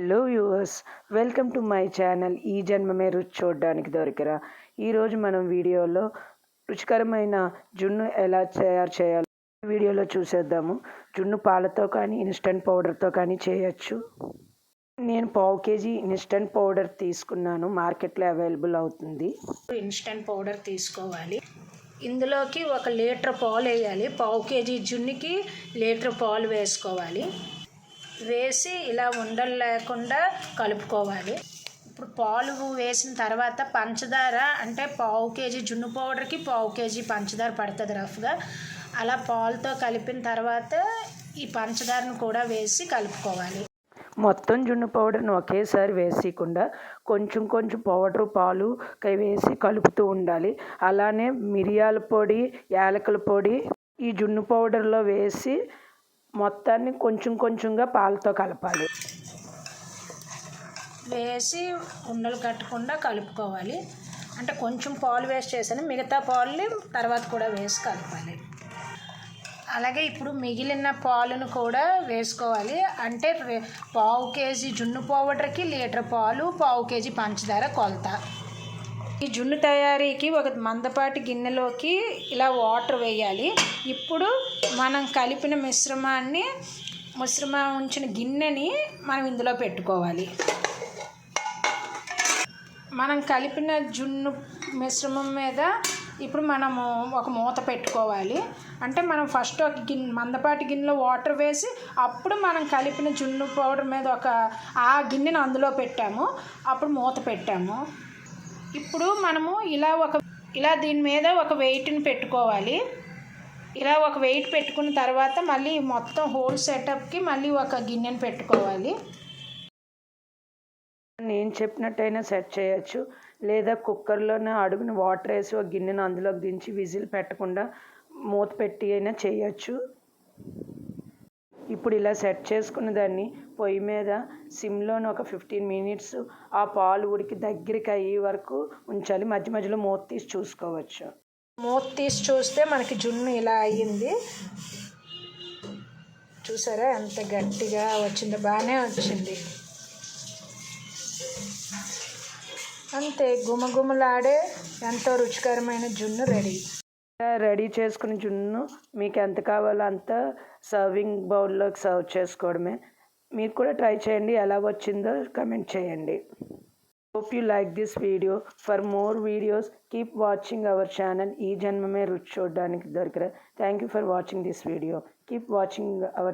Hello viewers welcome to my channel ఈ జన్మమే రుచి చూడడానికి దొరికిరా. ఈరోజు మనం వీడియోలో రుచికరమైన జున్ను ఎలా తయారు చేయాలి వీడియోలో చూసేద్దాము. జున్ను పాలతో కానీ ఇన్స్టంట్ పౌడర్తో కానీ చేయొచ్చు. నేను పావు కేజీ ఇన్స్టంట్ పౌడర్ తీసుకున్నాను. మార్కెట్లో అవైలబుల్ అవుతుంది. ఇన్స్టంట్ పౌడర్ తీసుకోవాలి. ఇందులోకి ఒక లీటర్ పాలు వేయాలి. పావు కేజీ జున్నుకి లీటర్ పాలు వేసుకోవాలి. వేసి ఇలా ఉండలు లేకుండా కలుపుకోవాలి. ఇప్పుడు పాలు వేసిన తర్వాత పంచదార అంటే పావు కేజీ జున్ను పౌడర్కి పావు కేజీ పంచదార పడుతుంది రఫ్గా. అలా పాలతో కలిపిన తర్వాత ఈ పంచదారను కూడా వేసి కలుపుకోవాలి. మొత్తం జున్ను పౌడర్ను ఒకేసారి వేసేయకుండా కొంచెం కొంచెం పౌడరు పాలు కై వేసి కలుపుతూ ఉండాలి. అలానే మిరియాల పొడి యాలకుల పొడి ఈ జున్ను పౌడర్లో వేసి మొత్తాన్ని కొంచెం కొంచెంగా పాలతో కలపాలి. వేసి ఉండలు కట్టకుండా కలుపుకోవాలి. అంటే కొంచెం పాలు వేస్ట్ చేశాను మిగతా పాలు తర్వాత కూడా వేసి కలపాలి. అలాగే ఇప్పుడు మిగిలిన పాలను కూడా వేసుకోవాలి. అంటే పావు కేజీ జున్ను పౌడర్కి లీటర్ పాలు పావు కేజీ పంచదార కొలత. ఈ జున్ను తయారీకి ఒక మందపాటి గిన్నెలోకి ఇలా వాటర్ వేయాలి. ఇప్పుడు మనం కలిపిన మిశ్రమాన్ని మిశ్రమం ఉంచిన గిన్నెని మనం ఇందులో పెట్టుకోవాలి. మనం కలిపిన జున్ను మిశ్రమం మీద ఇప్పుడు మనము ఒక మూత పెట్టుకోవాలి. అంటే మనం ఫస్ట్ ఒక గిన్నె మందపాటి గిన్నెలో వాటర్ వేసి అప్పుడు మనం కలిపిన జున్ను పౌడర్ మీద ఒక ఆ గిన్నెను అందులో పెట్టాము. అప్పుడు మూత పెట్టాము. ఇప్పుడు మనము ఇలా ఒక ఇలా దీని మీద ఒక వెయిట్ని పెట్టుకోవాలి. ఇలా ఒక వెయిట్ పెట్టుకున్న తర్వాత మళ్ళీ మొత్తం హోల్ సెటప్కి మళ్ళీ ఒక గిన్నెని పెట్టుకోవాలి. నేను చెప్పినట్టయినా సెట్ చేయొచ్చు. లేదా కుక్కర్లోనే అడుగున వాటర్ వేసి ఒక గిన్నెను అందులోకి దించి విజిల్ పెట్టకుండా మూత పెట్టి అయినా చేయొచ్చు. ఇప్పుడు ఇలా సెట్ చేసుకున్న దాన్ని పొయ్యి మీద సిమ్లోని ఒక ఫిఫ్టీన్ మినిట్స్ ఆ పాలు ఉడికి దగ్గరికి అయ్యే వరకు ఉంచాలి. మధ్య మధ్యలో మూత తీసి చూసుకోవచ్చు. మూత తీసి చూస్తే మనకి జున్ను ఇలా అయ్యింది. చూసారా? ఎంత గట్టిగా వచ్చిందో బాగానే వచ్చింది. అంతే గుమగుమలాడే ఎంతో రుచికరమైన జున్ను రెడీ. రెడీ చేసుకుని జున్ను. మీకు ఎంత కావాలో అంత సర్వింగ్ బౌల్లోకి సర్వ్ చేసుకోవడమే. మీరు కూడా ట్రై చేయండి. ఎలా వచ్చిందో కమెంట్ చేయండి. Hope you like this video for more videos keep watching our channel ఈ జన్మమే రుచి చూడడానికి దొరికిన. Thank you for watching this video keep watching our